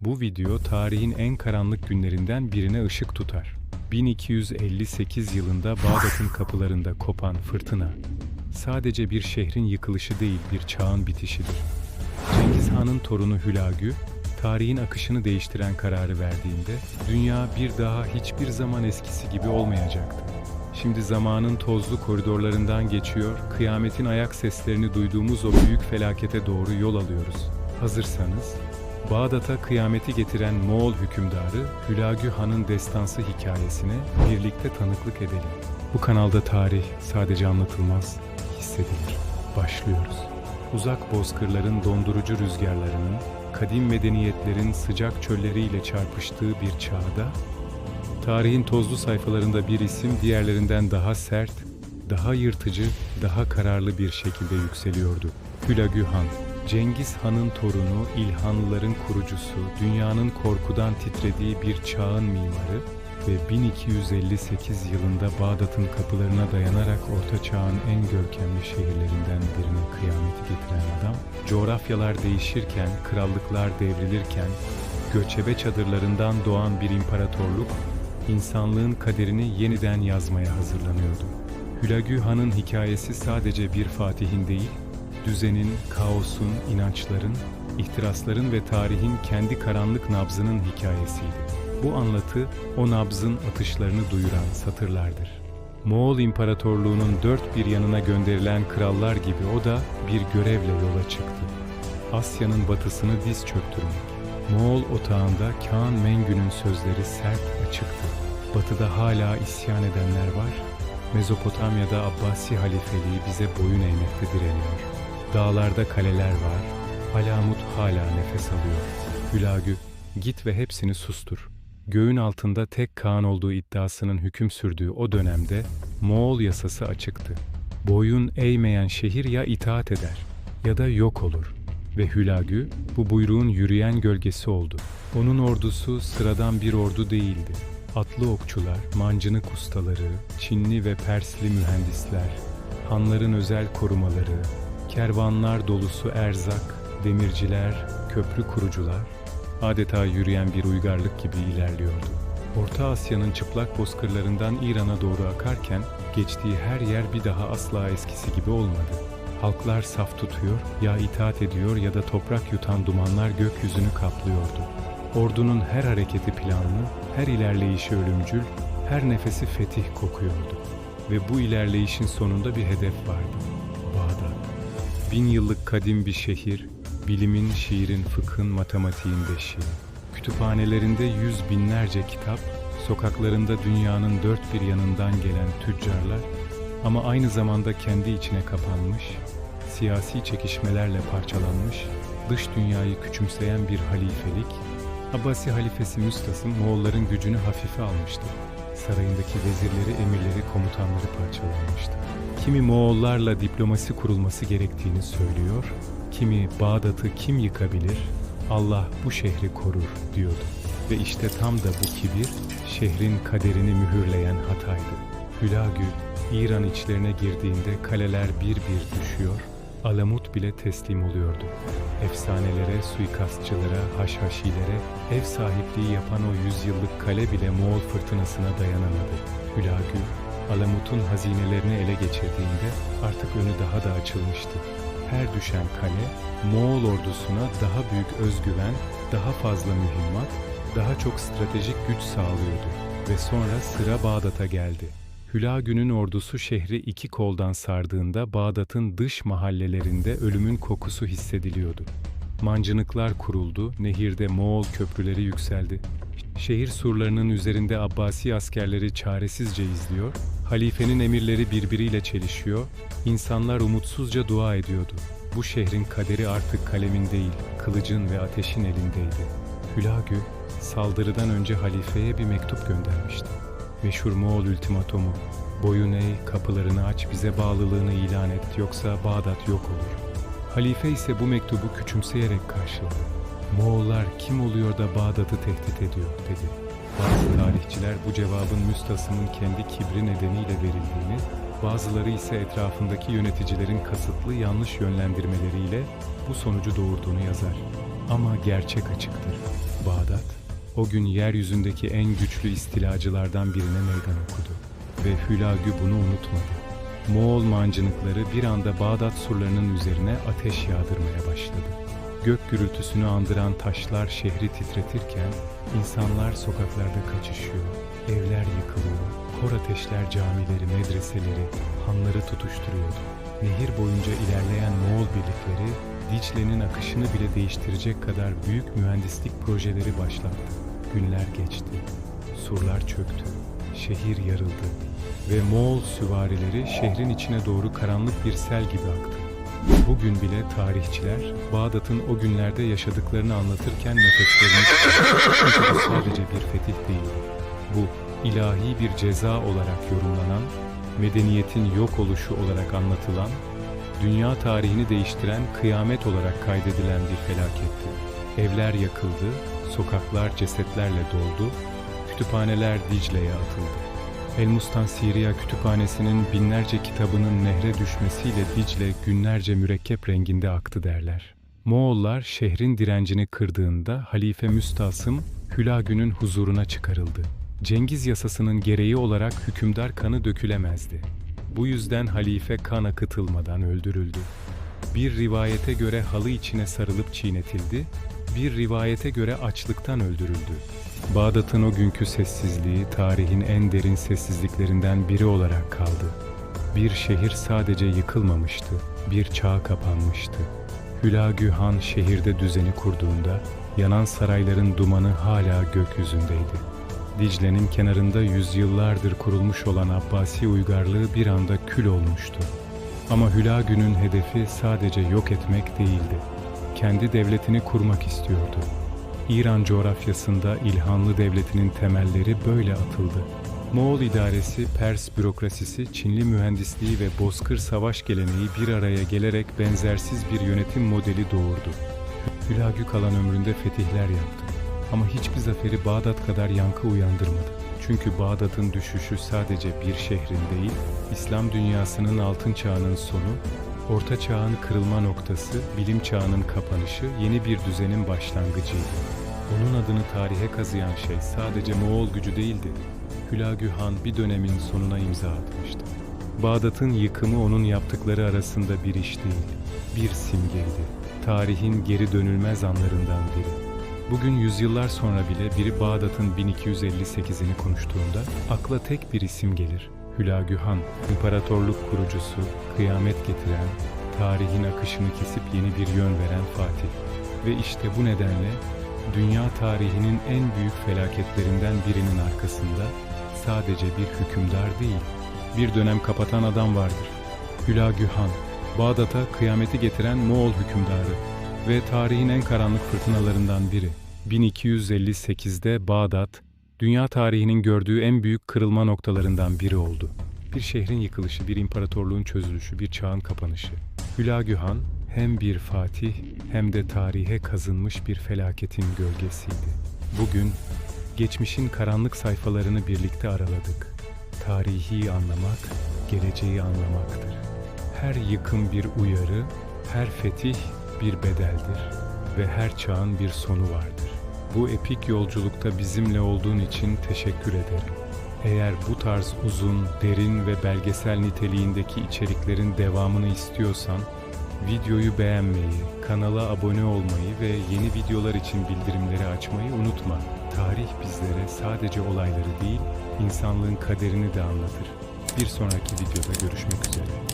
Bu video tarihin en karanlık günlerinden birine ışık tutar. 1258 yılında Bağdat'ın kapılarında kopan fırtına, sadece bir şehrin yıkılışı değil bir çağın bitişidir. Cengiz Han'ın torunu Hülagü, tarihin akışını değiştiren kararı verdiğinde dünya bir daha hiçbir zaman eskisi gibi olmayacaktı. Şimdi zamanın tozlu koridorlarından geçiyor, kıyametin ayak seslerini duyduğumuz o büyük felakete doğru yol alıyoruz. Hazırsanız, Bağdat'a kıyameti getiren Moğol hükümdarı Hülagü Han'ın destansı hikayesine birlikte tanıklık edelim. Bu kanalda tarih sadece anlatılmaz, hissedilir. Başlıyoruz. Uzak bozkırların dondurucu rüzgarlarının, kadim medeniyetlerin sıcak çölleriyle çarpıştığı bir çağda, tarihin tozlu sayfalarında bir isim diğerlerinden daha sert, daha yırtıcı, daha kararlı bir şekilde yükseliyordu. Hülagü Han, Cengiz Han'ın torunu, İlhanlıların kurucusu, dünyanın korkudan titrediği bir çağın mimarı ve 1258 yılında Bağdat'ın kapılarına dayanarak Orta Çağ'ın en görkemli şehirlerinden birine kıyameti getiren adam, coğrafyalar değişirken, krallıklar devrilirken, göçebe çadırlarından doğan bir imparatorluk, insanlığın kaderini yeniden yazmaya hazırlanıyordu. Hülagü Han'ın hikayesi sadece bir fatihin değil, düzenin, kaosun, inançların, ihtirasların ve tarihin kendi karanlık nabzının hikayesiydi. Bu anlatı o nabzın atışlarını duyuran satırlardır. Moğol İmparatorluğu'nun dört bir yanına gönderilen krallar gibi o da bir görevle yola çıktı. Asya'nın batısını diz çöktürmek. Moğol otağında Kağan Mengü'nün sözleri sert açıktı. Batıda hala isyan edenler var, Mezopotamya'da Abbasi halifeliği bize boyun eğmekte direniyor. Dağlarda kaleler var, Halamut hala nefes alıyor. Hülagü, git ve hepsini sustur. Göğün altında tek Kaan olduğu iddiasının hüküm sürdüğü o dönemde Moğol yasası açıktı. Boyun eğmeyen şehir ya itaat eder ya da yok olur. Ve Hülagü bu buyruğun yürüyen gölgesi oldu. Onun ordusu sıradan bir ordu değildi. Atlı okçular, mancınık ustaları, Çinli ve Persli mühendisler, hanların özel korumaları, kervanlar dolusu erzak, demirciler, köprü kurucular, adeta yürüyen bir uygarlık gibi ilerliyordu. Orta Asya'nın çıplak bozkırlarından İran'a doğru akarken geçtiği her yer bir daha asla eskisi gibi olmadı. Halklar saf tutuyor, ya itaat ediyor ya da toprak yutan dumanlar gökyüzünü kaplıyordu. Ordunun her hareketi planlı, her ilerleyişi ölümcül, her nefesi fetih kokuyordu. Ve bu ilerleyişin sonunda bir hedef vardı. Bağdat. Bin yıllık kadim bir şehir, bilimin, şiirin, fıkhın, matematiğin beşiği. Kütüphanelerinde yüz binlerce kitap, sokaklarında dünyanın dört bir yanından gelen tüccarlar ama aynı zamanda kendi içine kapanmış, siyasi çekişmelerle parçalanmış, dış dünyayı küçümseyen bir halifelik, Abbasi halifesi Müstasım Moğolların gücünü hafife almıştı. Sarayındaki vezirleri, emirleri, komutanları parçalanmıştı. Kimi Moğollarla diplomasi kurulması gerektiğini söylüyor, kimi Bağdat'ı kim yıkabilir, Allah bu şehri korur diyordu. Ve işte tam da bu kibir, şehrin kaderini mühürleyen hataydı. Hülagü, İran içlerine girdiğinde kaleler bir bir düşüyor, Alamut bile teslim oluyordu. Efsanelere, suikastçılara, haşhaşilere ev sahipliği yapan o yüzyıllık kale bile Moğol fırtınasına dayanamadı. Hülagü, Alamut'un hazinelerini ele geçirdiğinde artık önü daha da açılmıştı. Her düşen kale, Moğol ordusuna daha büyük özgüven, daha fazla mühimmat, daha çok stratejik güç sağlıyordu. Ve sonra sıra Bağdat'a geldi. Hülagü'nün ordusu şehri iki koldan sardığında Bağdat'ın dış mahallelerinde ölümün kokusu hissediliyordu. Mancınıklar kuruldu, nehirde Moğol köprüleri yükseldi. Şehir surlarının üzerinde Abbasi askerleri çaresizce izliyor, halifenin emirleri birbiriyle çelişiyor, insanlar umutsuzca dua ediyordu. Bu şehrin kaderi artık kalemin değil, kılıcın ve ateşin elindeydi. Hülagü, saldırıdan önce halifeye bir mektup göndermişti. Meşhur Moğol ultimatomu, boyun eğ, kapılarını aç, bize bağlılığını ilan et, yoksa Bağdat yok olur. Halife ise bu mektubu küçümseyerek karşıladı. Moğollar kim oluyor da Bağdat'ı tehdit ediyor, dedi. Bazı tarihçiler bu cevabın Müstasım'ın kendi kibri nedeniyle verildiğini, bazıları ise etrafındaki yöneticilerin kasıtlı yanlış yönlendirmeleriyle bu sonucu doğurduğunu yazar. Ama gerçek açıktır. Bağdat o gün yeryüzündeki en güçlü istilacılardan birine meydan okudu. Ve Hülagü bunu unutmadı. Moğol mancınıkları bir anda Bağdat surlarının üzerine ateş yağdırmaya başladı. Gök gürültüsünü andıran taşlar şehri titretirken insanlar sokaklarda kaçışıyor, evler yıkılıyor, kor ateşler camileri, medreseleri, hanları tutuşturuyordu. Nehir boyunca ilerleyen Moğol birlikleri Dicle'nin akışını bile değiştirecek kadar büyük mühendislik projeleri başlattı. Günler geçti, surlar çöktü, şehir yarıldı ve Moğol süvarileri şehrin içine doğru karanlık bir sel gibi aktı. Bugün bile tarihçiler Bağdat'ın o günlerde yaşadıklarını anlatırken nefeslerini. Çünkü sadece bir fetih değil. Bu ilahi bir ceza olarak yorumlanan, medeniyetin yok oluşu olarak anlatılan, dünya tarihini değiştiren kıyamet olarak kaydedilen bir felaketti. Evler yakıldı, sokaklar cesetlerle doldu, kütüphaneler Dicle'ye atıldı. El Mustansiriya Kütüphanesi'nin binlerce kitabının nehre düşmesiyle Dicle günlerce mürekkep renginde aktı derler. Moğollar şehrin direncini kırdığında Halife Müstasım Hülagü'nün huzuruna çıkarıldı. Cengiz yasasının gereği olarak hükümdar kanı dökülemezdi. Bu yüzden halife kan akıtılmadan öldürüldü. Bir rivayete göre halı içine sarılıp çiğnetildi, bir rivayete göre açlıktan öldürüldü. Bağdat'ın o günkü sessizliği tarihin en derin sessizliklerinden biri olarak kaldı. Bir şehir sadece yıkılmamıştı, bir çağ kapanmıştı. Hülagü Han şehirde düzeni kurduğunda yanan sarayların dumanı hala gökyüzündeydi. Dicle'nin kenarında yüzyıllardır kurulmuş olan Abbasi uygarlığı bir anda kül olmuştu. Ama Hülagü'nün hedefi sadece yok etmek değildi. Kendi devletini kurmak istiyordu. İran coğrafyasında İlhanlı Devleti'nin temelleri böyle atıldı. Moğol idaresi, Pers bürokrasisi, Çinli mühendisliği ve bozkır savaş geleneği bir araya gelerek benzersiz bir yönetim modeli doğurdu. Hülagü kalan ömründe fetihler yaptı. Ama hiçbir zaferi Bağdat kadar yankı uyandırmadı. Çünkü Bağdat'ın düşüşü sadece bir şehrin değil, İslam dünyasının altın çağının sonu, Orta Çağ'ın kırılma noktası, bilim çağının kapanışı, yeni bir düzenin başlangıcıydı. Onun adını tarihe kazıyan şey sadece Moğol gücü değildi. Hülagü Han bir dönemin sonuna imza atmıştı. Bağdat'ın yıkımı onun yaptıkları arasında bir iş değil, bir simgeydi. Tarihin geri dönülmez anlarından biri. Bugün yüzyıllar sonra bile biri Bağdat'ın 1258'ini konuştuğunda akla tek bir isim gelir. Hülagü Han, imparatorluk kurucusu, kıyamet getiren, tarihin akışını kesip yeni bir yön veren Fatih. Ve işte bu nedenle dünya tarihinin en büyük felaketlerinden birinin arkasında sadece bir hükümdar değil, bir dönem kapatan adam vardır. Hülagü Han, Bağdat'a kıyameti getiren Moğol hükümdarı ve tarihin en karanlık fırtınalarından biri. 1258'de Bağdat, dünya tarihinin gördüğü en büyük kırılma noktalarından biri oldu. Bir şehrin yıkılışı, bir imparatorluğun çözülüşü, bir çağın kapanışı. Hülagü Han hem bir fatih hem de tarihe kazınmış bir felaketin gölgesiydi. Bugün geçmişin karanlık sayfalarını birlikte araladık. Tarihi anlamak, geleceği anlamaktır. Her yıkım bir uyarı, her fetih bir bedeldir ve her çağın bir sonu vardır. Bu epik yolculukta bizimle olduğun için teşekkür ederim. Eğer bu tarz uzun, derin ve belgesel niteliğindeki içeriklerin devamını istiyorsan, videoyu beğenmeyi, kanala abone olmayı ve yeni videolar için bildirimleri açmayı unutma. Tarih bizlere sadece olayları değil, insanlığın kaderini de anlatır. Bir sonraki videoda görüşmek üzere.